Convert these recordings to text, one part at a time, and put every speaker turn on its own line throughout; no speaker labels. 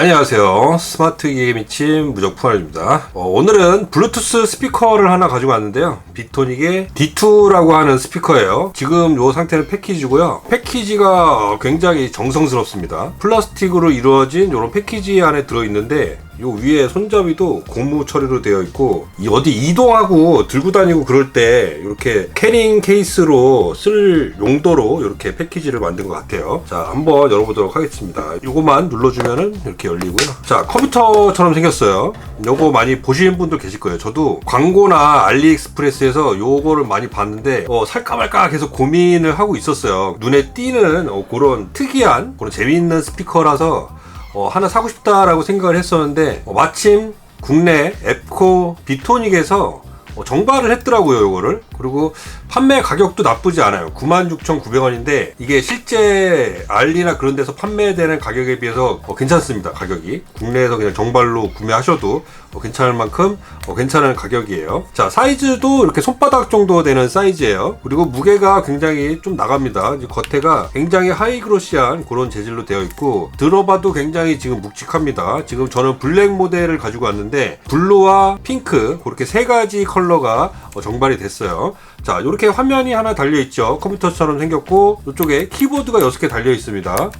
안녕하세요. 스마트 기계 미친 무적풍알입니다. 어, 오늘은 블루투스 스피커를 하나 가지고 왔는데요. 빅토닉의 D2라고 하는 스피커예요. 지금 이 상태는 패키지고요. 패키지가 굉장히 정성스럽습니다. 플라스틱으로 이루어진 이런 패키지 안에 들어있는데 요 위에 손잡이도 고무 처리로 되어 있고 이 어디 이동하고 들고 다니고 그럴 때 이렇게 캐링 케이스로 쓸 용도로 이렇게 패키지를 만든 것 같아요. 자 한번 열어보도록 하겠습니다. 요거만 눌러주면은 이렇게 열리고요. 자 컴퓨터처럼 생겼어요. 요거 많이 보시는 분들 계실 거예요. 저도 광고나 알리익스프레스에서 요거를 많이 봤는데 어, 살까 말까 계속 고민을 하고 있었어요. 눈에 띄는 어, 그런 특이한 그런 재미있는 스피커라서 어, 하나 사고 싶다라고 생각을 했었는데 어, 마침 국내 앱코 비토닉에서 어, 정발을 했더라고요 요거를. 그리고 판매 가격도 나쁘지 않아요. 96,900원인데 이게 실제 알리나 그런 데서 판매되는 가격에 비해서 어, 괜찮습니다 가격이. 국내에서 그냥 정발로 구매하셔도 어, 괜찮을 만큼 어, 괜찮은 가격이에요. 자 사이즈도 이렇게 손바닥 정도 되는 사이즈예요. 그리고 무게가 굉장히 좀 나갑니다. 겉에가 굉장히 하이그로시한 그런 재질로 되어 있고 들어봐도 굉장히 지금 묵직합니다. 지금 저는 블랙 모델을 가지고 왔는데 블루와 핑크 그렇게 세 가지 컬러가 어, 정발이 됐어요. 자 이렇게 화면이 하나 달려 있죠 컴퓨터처럼 생겼고 이쪽에 키보드가 6개 달려 있습니다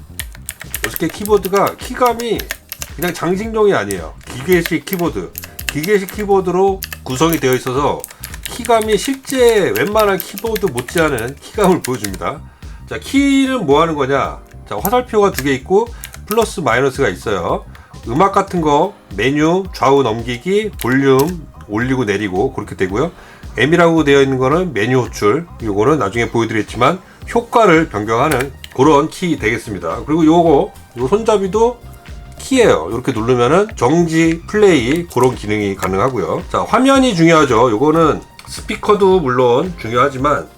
6개 키보드가 키감이 그냥 장식용이 아니에요. 기계식 키보드. 기계식 키보드로 구성이 되어 있어서 키감이 실제 웬만한 키보드 못지않은 키감을 보여줍니다. 자, 키는 뭐 하는 거냐? 자, 화살표가 두 개 있고 플러스 마이너스가 있어요. 음악 같은 거 메뉴 좌우 넘기기, 볼륨 올리고 내리고 그렇게 되고요. M이라고 되어 있는 거는 메뉴 호출. 요거는 나중에 보여드리겠지만 효과를 변경하는 그런 키 되겠습니다. 그리고 요거 요 손잡이도 키예요. 이렇게 누르면은 정지, 플레이 그런 기능이 가능하고요. 자, 화면이 중요하죠. 요거는 스피커도 물론 중요하지만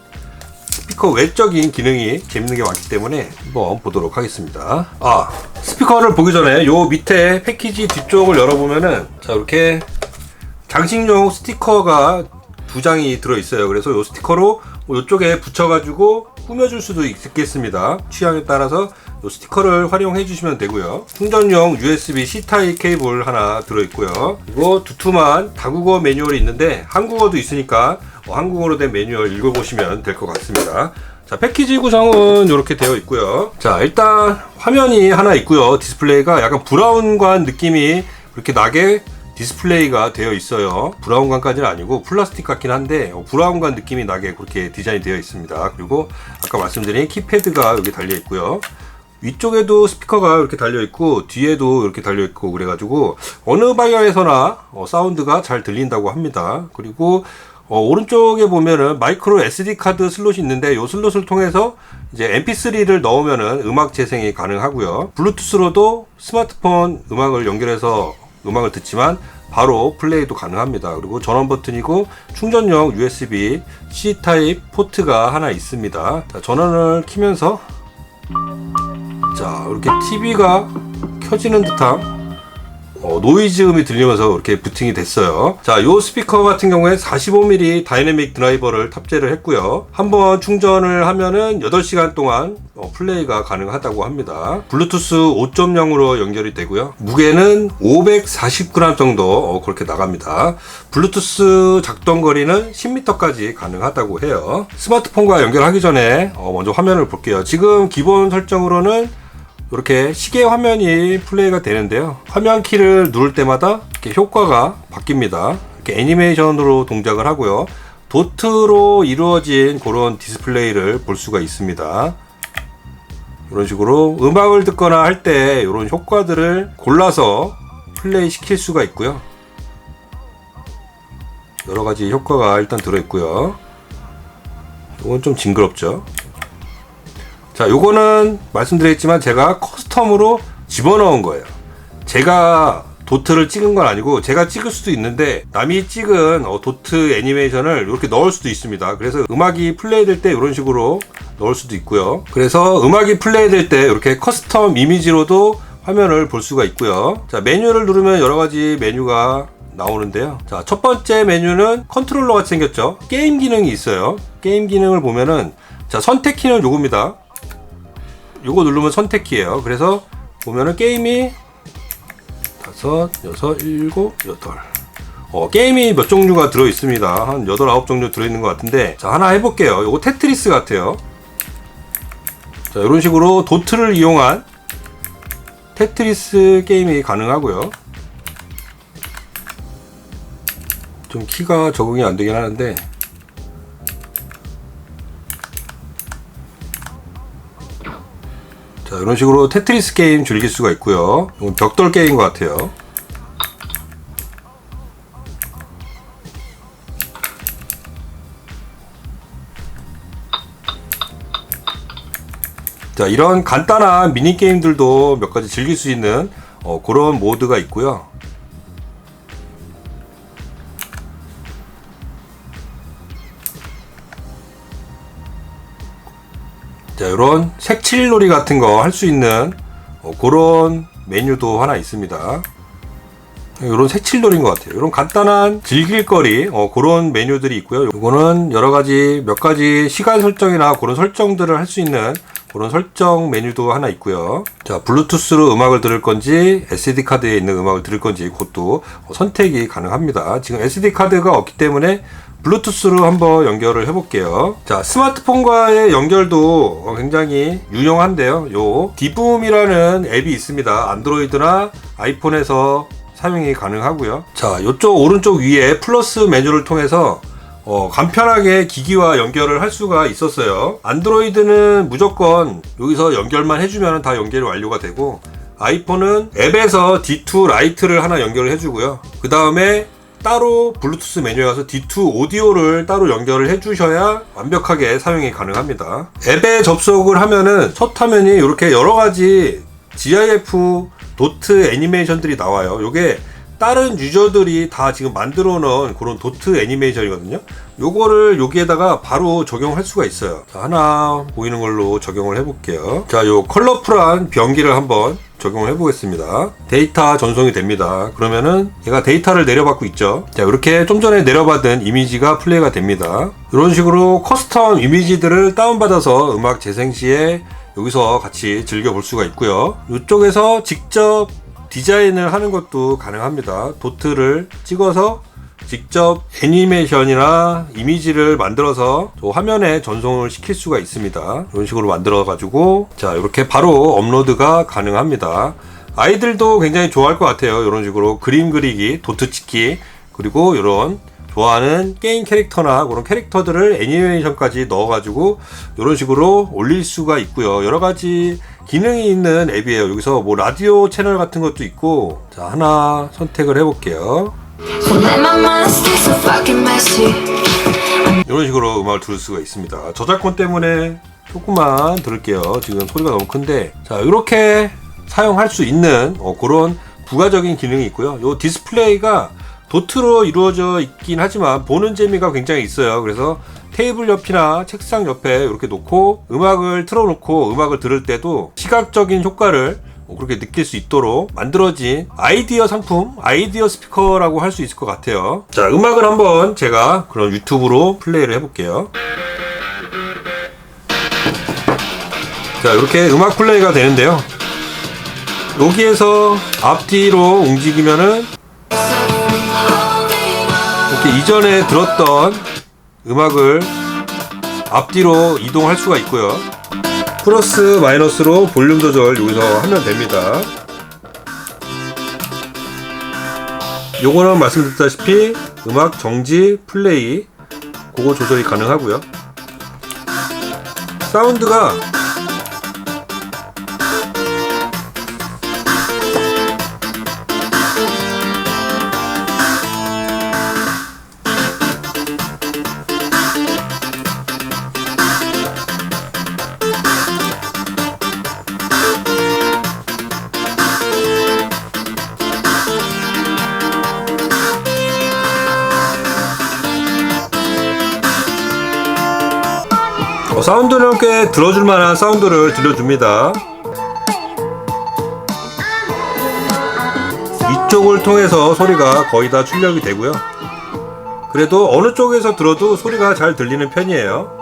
스피커 외적인 기능이 재밌는 게 많기 때문에 한번 보도록 하겠습니다. 아, 스피커를 보기 전에 요 밑에 패키지 뒤쪽을 열어보면은 자, 이렇게 장식용 스티커가 두 장이 들어 있어요. 그래서 요 스티커로 이쪽에 붙여가지고 꾸며줄 수도 있겠습니다. 취향에 따라서 요 스티커를 활용해 주시면 되고요. 충전용 USB-C 타입 케이블 하나 들어 있고요. 그리고 두툼한 다국어 매뉴얼이 있는데 한국어도 있으니까 어, 한국어로 된 매뉴얼 읽어보시면 될 것 같습니다. 자, 패키지 구성은 이렇게 되어 있고요. 자, 일단 화면이 하나 있고요. 디스플레이가 약간 브라운관 느낌이 그렇게 나게 디스플레이가 되어 있어요. 브라운관까지는 아니고 플라스틱 같긴 한데 어, 브라운관 느낌이 나게 그렇게 디자인이 되어 있습니다. 그리고 아까 말씀드린 키패드가 여기 달려 있고요. 위쪽에도 스피커가 이렇게 달려 있고 뒤에도 이렇게 달려 있고 그래가지고 어느 방향에서나 어, 사운드가 잘 들린다고 합니다. 그리고 어, 오른쪽에 보면은 마이크로 SD 카드 슬롯이 있는데 이 슬롯을 통해서 이제 MP3를 넣으면은 음악 재생이 가능하고요. 블루투스로도 스마트폰 음악을 연결해서 음악을 듣지만 바로 플레이도 가능합니다. 그리고 전원 버튼이고 충전용 USB C 타입 포트가 하나 있습니다. 자, 전원을 키면서 자 이렇게 TV가 켜지는 듯한 어, 노이즈 음이 들리면서 이렇게 부팅이 됐어요. 자, 이 스피커 같은 경우에 45mm 다이내믹 드라이버를 탑재를 했고요. 한번 충전을 하면은 8시간 동안 어, 플레이가 가능하다고 합니다. 블루투스 5.0으로 연결이 되고요. 무게는 540g 정도 어, 그렇게 나갑니다. 블루투스 작동 거리는 10m까지 가능하다고 해요. 스마트폰과 연결하기 전에 어, 먼저 화면을 볼게요. 지금 기본 설정으로는 이렇게 시계 화면이 플레이가 되는데요. 화면 키를 누를 때마다 이렇게 효과가 바뀝니다. 이렇게 애니메이션으로 동작을 하고요. 도트로 이루어진 그런 디스플레이를 볼 수가 있습니다. 이런 식으로 음악을 듣거나 할 때 이런 효과들을 골라서 플레이 시킬 수가 있고요. 여러 가지 효과가 일단 들어있고요. 이건 좀 징그럽죠. 자, 요거는 말씀드렸지만 제가 커스텀으로 집어넣은 거예요. 제가 도트를 찍은 건 아니고 제가 찍을 수도 있는데 남이 찍은 어, 도트 애니메이션을 이렇게 넣을 수도 있습니다. 그래서 음악이 플레이 될 때 이런 식으로 넣을 수도 있고요. 그래서 음악이 플레이 될 때 이렇게 커스텀 이미지로도 화면을 볼 수가 있고요. 자, 메뉴를 누르면 여러 가지 메뉴가 나오는데요. 자, 첫 번째 메뉴는 컨트롤러 같이 생겼죠. 게임 기능이 있어요. 게임 기능을 보면은 자, 선택 키는 요겁니다. 요거 누르면 선택키예요. 그래서 보면은 게임이 다섯, 여섯, 일곱, 여덟. 어, 게임이 몇 종류가 들어 있습니다. 한 여덟, 아홉 종류 들어 있는 것 같은데 자, 하나 해볼게요. 요거 테트리스 같아요. 자, 이런 식으로 도트를 이용한 테트리스 게임이 가능하고요. 좀 키가 적응이 안 되긴 하는데 자 이런 식으로 테트리스 게임 즐길 수가 있고요. 벽돌 게임인 것 같아요. 자 이런 간단한 미니 게임들도 몇 가지 즐길 수 있는 어, 그런 모드가 있고요. 자 이런 색칠놀이 같은 거 할 수 있는 어, 그런 메뉴도 하나 있습니다. 이런 색칠놀이인 것 같아요. 이런 간단한 즐길거리 어, 그런 메뉴들이 있고요. 이거는 여러 가지 몇 가지 시간 설정이나 그런 설정들을 할 수 있는 그런 설정 메뉴도 하나 있고요. 자, 블루투스로 음악을 들을 건지 SD 카드에 있는 음악을 들을 건지 그것도 어, 선택이 가능합니다. 지금 SD 카드가 없기 때문에 블루투스로 한번 연결을 해볼게요. 자, 스마트폰과의 연결도 어, 굉장히 유용한데요. 요 디붐이라는 앱이 있습니다. 안드로이드나 아이폰에서 사용이 가능하고요. 자, 이쪽 오른쪽 위에 플러스 메뉴를 통해서 어, 간편하게 기기와 연결을 할 수가 있었어요. 안드로이드는 무조건 여기서 연결만 해주면 다 연결이 완료가 되고 아이폰은 앱에서 D2 라이트를 하나 연결을 해주고요. 그 다음에 따로 블루투스 메뉴에 가서 D2 오디오를 따로 연결을 해주셔야 완벽하게 사용이 가능합니다. 앱에 접속을 하면은 첫 화면이 이렇게 여러 가지 GIF 도트 애니메이션들이 나와요. 요게 다른 유저들이 다 지금 만들어 놓은 그런 도트 애니메이션이거든요. 요거를 여기에다가 바로 적용할 수가 있어요. 자, 하나 보이는 걸로 적용을 해 볼게요. 자, 요 컬러풀한 변기를 한번 적용을 해 보겠습니다. 데이터 전송이 됩니다. 그러면은 얘가 데이터를 내려받고 있죠. 자, 이렇게 좀 전에 내려받은 이미지가 플레이가 됩니다. 이런 식으로 커스텀 이미지들을 다운받아서 음악 재생 시에 여기서 같이 즐겨 볼 수가 있고요. 이쪽에서 직접 디자인을 하는 것도 가능합니다. 도트를 찍어서 직접 애니메이션이나 이미지를 만들어서 또 화면에 전송을 시킬 수가 있습니다. 이런 식으로 만들어 가지고 자 이렇게 바로 업로드가 가능합니다. 아이들도 굉장히 좋아할 것 같아요. 이런 식으로 그림 그리기, 도트 찍기 그리고 이런 좋아하는 게임 캐릭터나 그런 캐릭터들을 애니메이션까지 넣어가지고 이런 식으로 올릴 수가 있고요. 여러 가지 기능이 있는 앱이에요. 여기서 뭐 라디오 채널 같은 것도 있고 자 하나 선택을 해볼게요. 이런 식으로 음악을 들을 수가 있습니다. 저작권 때문에 조금만 들을게요. 지금 소리가 너무 큰데 자 이렇게 사용할 수 있는 어, 그런 부가적인 기능이 있고요. 이 디스플레이가 도트로 이루어져 있긴 하지만 보는 재미가 굉장히 있어요. 그래서 테이블 옆이나 책상 옆에 이렇게 놓고 음악을 틀어놓고 음악을 들을 때도 시각적인 효과를 어, 그렇게 느낄 수 있도록 만들어진 아이디어 상품, 아이디어 스피커라고 할 수 있을 것 같아요. 자, 음악을 한번 제가 그런 유튜브로 플레이를 해볼게요. 자, 이렇게 음악 플레이가 되는데요. 여기에서 앞뒤로 움직이면은 이렇게 이전에 들었던 음악을 앞뒤로 이동할 수가 있고요. 플러스 마이너스로 볼륨 조절 여기서 하면 됩니다. 요거는 말씀드렸다시피 음악 정지 플레이 그거 조절이 가능하고요. 사운드가 어, 사운드는 꽤 들어줄 만한 사운드를 들려줍니다. 이쪽을 통해서 소리가 거의 다 출력이 되고요. 그래도 어느 쪽에서 들어도 소리가 잘 들리는 편이에요.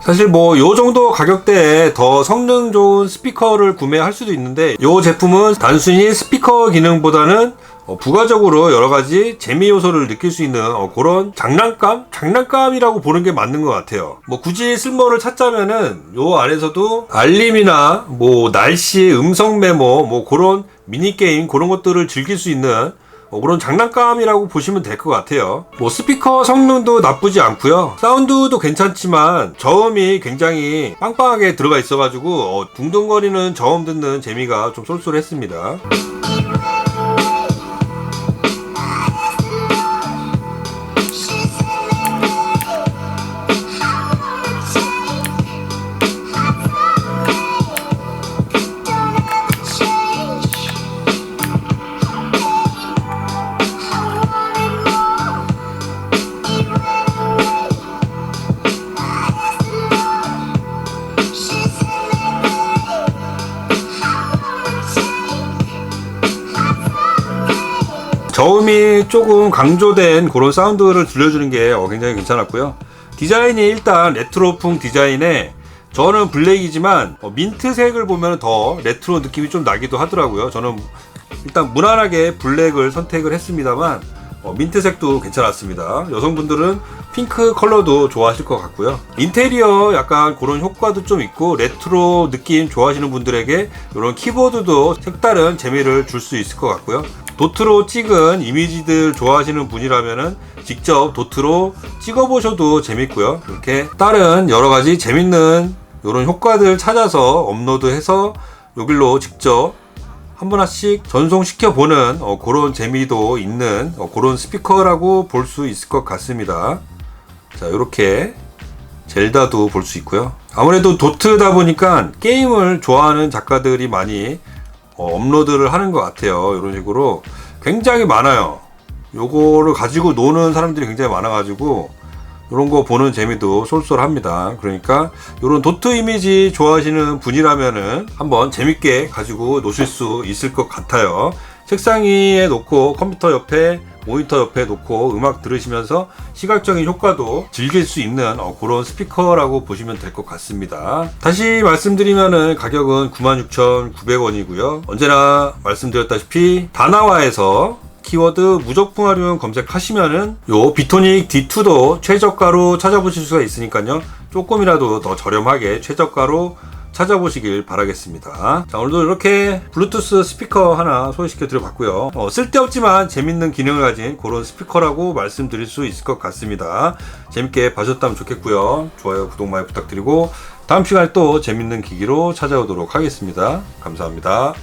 사실 뭐 요 정도 가격대에 더 성능 좋은 스피커를 구매할 수도 있는데 요 제품은 단순히 스피커 기능보다는 어, 부가적으로 여러 가지 재미 요소를 느낄 수 있는 어, 그런 장난감? 장난감이라고 보는 게 맞는 것 같아요. 뭐 굳이 쓸모를 찾자면은 요 안에서도 알림이나 뭐 날씨, 음성 메모, 뭐 그런 미니 게임 그런 것들을 즐길 수 있는 어, 그런 장난감이라고 보시면 될 것 같아요. 뭐 스피커 성능도 나쁘지 않고요. 사운드도 괜찮지만 저음이 굉장히 빵빵하게 들어가 있어가지고 어, 둥둥거리는 저음 듣는 재미가 좀 쏠쏠했습니다. 조금 강조된 그런 사운드를 들려주는 게 어, 굉장히 괜찮았고요. 디자인이 일단 레트로풍 디자인에 저는 블랙이지만 어, 민트색을 보면 더 레트로 느낌이 좀 나기도 하더라고요. 저는 일단 무난하게 블랙을 선택을 했습니다만 어, 민트색도 괜찮았습니다. 여성분들은 핑크 컬러도 좋아하실 것 같고요. 인테리어 약간 그런 효과도 좀 있고 레트로 느낌 좋아하시는 분들에게 이런 키보드도 색다른 재미를 줄 수 있을 것 같고요. 도트로 찍은 이미지들 좋아하시는 분이라면은 직접 도트로 찍어보셔도 재밌고요. 이렇게 다른 여러 가지 재밌는 이런 효과들 찾아서 업로드해서 여기로 직접 한번 하씩 전송시켜 보는 어, 그런 재미도 있는 어, 그런 스피커라고 볼 수 있을 것 같습니다. 자, 이렇게 젤다도 볼 수 있고요. 아무래도 도트다 보니까 게임을 좋아하는 작가들이 많이 어, 업로드를 하는 것 같아요. 이런 식으로 굉장히 많아요. 요거를 가지고 노는 사람들이 굉장히 많아가지고 이런 거 보는 재미도 쏠쏠합니다. 그러니까 이런 도트 이미지 좋아하시는 분이라면은 한번 재밌게 가지고 노실 수 있을 것 같아요. 책상 위에 놓고 컴퓨터 옆에 모니터 옆에 놓고 음악 들으시면서 시각적인 효과도 즐길 수 있는 어, 그런 스피커라고 보시면 될 것 같습니다. 다시 말씀드리면은 가격은 96,900원이고요. 언제나 말씀드렸다시피 다나와에서 키워드 무적풍화룡 검색하시면은 요 비토닉 D2도 최저가로 찾아보실 수가 있으니까요. 조금이라도 더 저렴하게 최저가로 찾아보시길 바라겠습니다. 자, 오늘도 이렇게 블루투스 스피커 하나 소개시켜 드려봤고요. 어, 쓸데없지만 재밌는 기능을 가진 그런 스피커라고 말씀드릴 수 있을 것 같습니다. 재밌게 봐주셨다면 좋겠고요. 좋아요, 구독 많이 부탁드리고 다음 시간에 또 재밌는 기기로 찾아오도록 하겠습니다. 감사합니다.